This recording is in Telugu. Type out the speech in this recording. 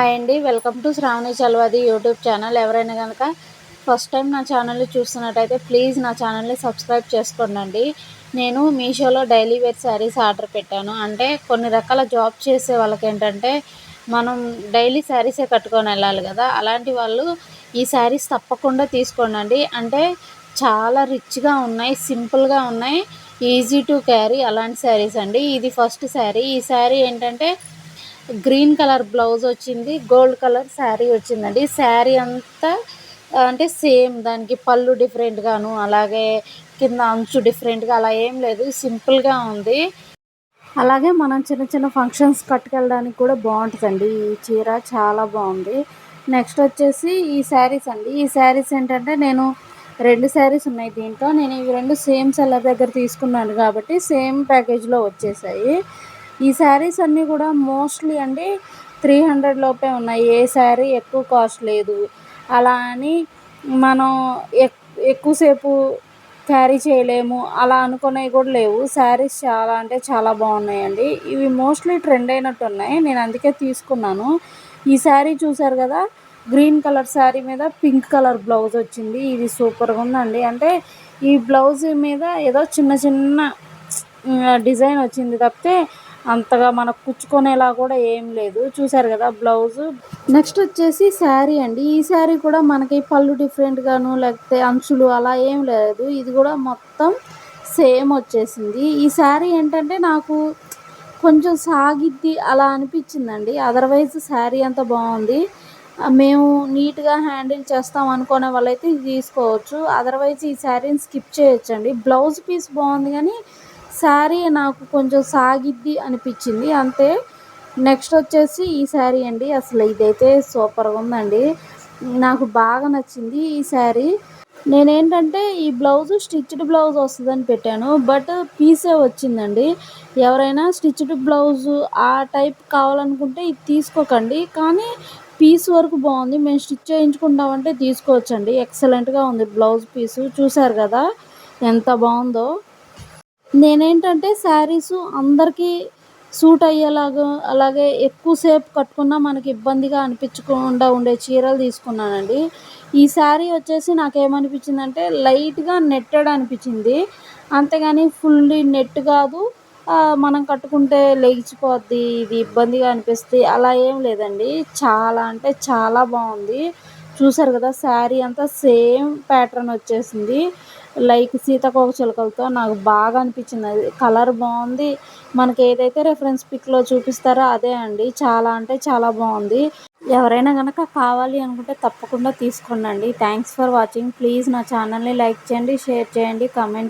హాయ్ అండి. Welcome to Sravani Chalvadi YouTube channel. ఎవరైనా కనుక ఫస్ట్ టైం నా ఛానల్ని చూస్తున్నట్టయితే ప్లీజ్ నా ఛానల్ని సబ్స్క్రైబ్ చేసుకోండి నేను మీషోలో డైలీ వేర్ శారీస్ ఆర్డర్ పెట్టాను. అంటే కొన్ని రకాల జాబ్ చేసే వాళ్ళకి ఏంటంటే మనం డైలీ శారీసే కట్టుకొని వెళ్ళాలి కదా. అలాంటి వాళ్ళు ఈ శారీస్ తప్పకుండా తీసుకోండి అంటే చాలా రిచ్గా ఉన్నాయి సింపుల్గా ఉన్నాయి ఈజీ టు క్యారీ అలాంటి శారీస్ అండి. ఇది ఫస్ట్ శారీ. ఈ శారీ ఏంటంటే గ్రీన్ కలర్ బ్లౌజ్ వచ్చింది గోల్డ్ కలర్ శారీ వచ్చిందండి. శారీ అంతా అంటే సేమ్ దానికి పళ్ళు డిఫరెంట్గాను అలాగే కింద అంచు డిఫరెంట్గా అలా ఏం లేదు సింపుల్గా ఉంది. అలాగే మనం చిన్న చిన్న ఫంక్షన్స్ కట్టుకెళ్ళడానికి కూడా బాగుంటుందండి. ఈ చీర చాలా బాగుంది. నెక్స్ట్ వచ్చేసి ఈ శారీస్ అండి. ఈ శారీస్ ఏంటంటే నేను రెండు శారీస్ ఉన్నాయి దీంట్లో. నేను ఇవి రెండు సేమ్ సెల్లర్ దగ్గర తీసుకున్నాను కాబట్టి సేమ్ ప్యాకేజ్లో వచ్చేసాయి. ఈ శారీస్ అన్నీ కూడా మోస్ట్లీ అండి త్రీ హండ్రెడ్ లోపే ఉన్నాయి. ఏ శారీ ఎక్కువ కాస్ట్ లేదు. అలా అని మనం ఎక్ ఎక్కువసేపు క్యారీ చేయలేము. అలా అనుకునేవి కూడా లేవు. శారీస్ చాలా అంటే చాలా బాగున్నాయండి. ఇవి మోస్ట్లీ ట్రెండ్ అయినట్టు ఉన్నాయి. నేను అందుకే తీసుకున్నాను. ఈ శారీ చూసారు కదా? గ్రీన్ కలర్ శారీ మీద పింక్ కలర్ బ్లౌజ్ వచ్చింది. ఇది సూపర్గా ఉందండి. అంటే ఈ బ్లౌజ్ మీద ఏదో చిన్న చిన్న డిజైన్ వచ్చింది తప్పితే అంతగా మనకు కుచ్చుకునేలా కూడా ఏం లేదు. చూసారు కదా బ్లౌజు. నెక్స్ట్ వచ్చేసి శారీ అండి. ఈ శారీ కూడా మనకి పళ్ళు డిఫరెంట్గాను లేకపోతే అంచులు అలా ఏం లేదు. ఇది కూడా మొత్తం సేమ్ వచ్చేసింది. ఈ శారీ ఏంటంటే నాకు కొంచెం సాగిద్ది అలా అనిపించిందండి. అదర్వైజ్ శారీ అంతా బాగుంది. మేము నీట్గా హ్యాండిల్ చేస్తాం అనుకునే వాళ్ళైతే ఇది తీసుకోవచ్చు. అదర్వైజ్ ఈ శారీని స్కిప్ చేయొచ్చండి. బ్లౌజ్ పీస్ బాగుంది కానీ శారీ నాకు కొంచెం సాగిద్ది అనిపించింది. అంతే నెక్స్ట్ వచ్చేసి ఈ శారీ అండి. అసలు ఇదైతే సూపర్గా ఉందండి. నాకు బాగా నచ్చింది ఈ శారీ. నేనేంటంటే ఈ బ్లౌజ్ స్టిచ్డ్ బ్లౌజ్ వస్తుందని పెట్టాను. బట్ పీసే వచ్చిందండి. ఎవరైనా స్టిచ్డ్ బ్లౌజ్ ఆ టైప్ కావాలనుకుంటే ఇది తీసుకోకండి. కానీ పీస్ వరకు బాగుంది. మేము స్టిచ్ చేయించుకుంటామంటే తీసుకోవచ్చండి. ఎక్సలెంట్గా ఉంది బ్లౌజ్ పీసు. చూసారు కదా ఎంత బాగుందో. నేనేంటంటే శారీసు అందరికీ సూట్ అయ్యేలాగా అలాగే ఎక్కువసేపు కట్టుకున్నా మనకి ఇబ్బందిగా అనిపించకుండా ఉండే చీరలు తీసుకున్నానండి. ఈ శారీ వచ్చేసి నాకేమనిపించిందంటే లైట్గా నెట్టెడ్ అనిపించింది. అంతేగాని ఫుల్లీ నెట్ కాదు. మనం కట్టుకుంటే లేచిపోద్ది ఇది ఇబ్బందిగా అనిపిస్తుంది అలా ఏం లేదండి. చాలా అంటే చాలా బాగుంది. చూసారు కదా శారీ అంతా సేమ్ ప్యాటర్న్ వచ్చేసింది. లైక్ సీతాకోక చిలుకలతో నాకు బాగా అనిపించింది. అది కలర్ బాగుంది. మనకి ఏదైతే రెఫరెన్స్ పిక్లో చూపిస్తారో అదే అండి. చాలా అంటే చాలా బాగుంది. ఎవరైనా కనుక కావాలి అనుకుంటే తప్పకుండా తీసుకోండి. థ్యాంక్స్ ఫర్ వాచింగ్ ప్లీజ్ నా ఛానల్ని లైక్ చేయండి షేర్ చేయండి కమెంట్